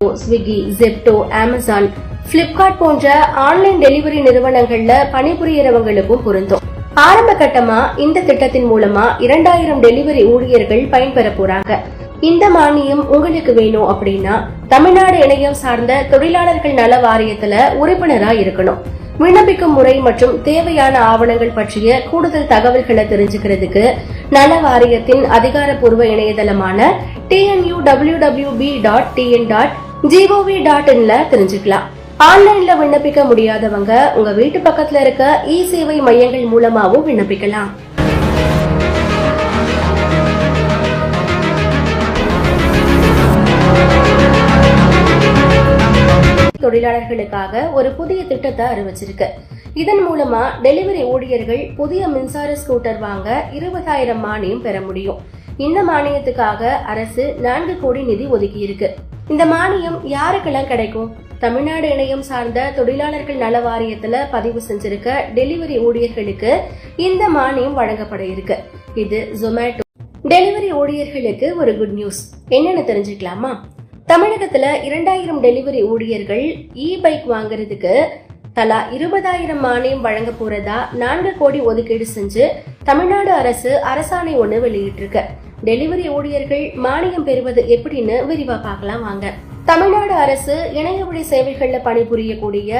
Swiggy Zepto Amazon Flipkart போன்ற online delivery நிறுவனங்கள்ல பணிபுரியறவங்களுக்கும் பொருந்தும். ஆரம்ப கட்டமா இந்த திட்டத்தின் மூலமா இரண்டாயிரம் டெலிவரி ஊழியர்கள் பயன்பெற போறாங்க. இந்த மானியம் உங்களுக்கு வேணும் அப்படின்னா தமிழ்நாடு இணையம் சார்ந்த தொழிலாளர்கள் நல வாரியத்துல உறுப்பினரா இருக்கணும். விண்ணப்பிக்கும் முறை மற்றும் தேவையான ஆவணங்கள் பற்றிய கூடுதல் தகவல்களை தெரிஞ்சுக்கிறதுக்கு நல வாரியத்தின் அதிகாரப்பூர்வ இணையதளமான TNU W W P dot TN dot GOV dot இன்ல தெரிஞ்சுக்கலாம். ஆன்லைன்ல விண்ணப்பிக்க முடியாதவங்க உங்க வீட்டு பக்கத்துல இருக்க இ சேவை மையங்கள் மூலமாவும் விண்ணப்பிக்கலாம். தொழிலாளர்களுக்காக ஒரு புதிய திட்டத்தை அறிவிச்சிருக்கு. இதன் மூலமா டெலிவரி ஊழியர்கள் புதிய மின்சார ஸ்கூட்டர் வாங்க இருபதாயிரம் மானியம் பெற முடியும். இந்த மானியத்துக்காக அரசு நான்கு கோடி நிதி ஒதுக்கி இருக்கு இந்த மானியம் யாருக்கெல்லாம் கிடைக்கும்? தமிழ்நாடு இணையம் சார்ந்த தொழிலாளர்கள் நல வாரியத்துல பதிவு செஞ்சிருக்க டெலிவரி ஊழியர்களுக்கு இந்த மானியம் வழங்கப்பட இருக்கு. இது ஜொமேட்டோ டெலிவரி ஊழியர்களுக்கு ஒரு குட் நியூஸ் என்னன்னு தெரிஞ்சுக்கலாமா? தமிழகத்துல இரண்டாயிரம் டெலிவரி ஊழியர்கள் இ பைக் வாங்குறதுக்கு தலா இருபதாயிரம் மானியம் வழங்க போறதா நான்கு கோடி ஒதுக்கீடு செஞ்சு தமிழ்நாடு அரசு அரசாணை ஒன்று வெளியிட்டிருக்கு. டெலிவரி ஊழியர்கள் மானியம் பெறுவது எப்படின்னு விரிவா பார்க்கலாம் வாங்க. தமிழ்நாடு அரசு இணையவழி சேவைகளில் பணிபுரியக்கூடிய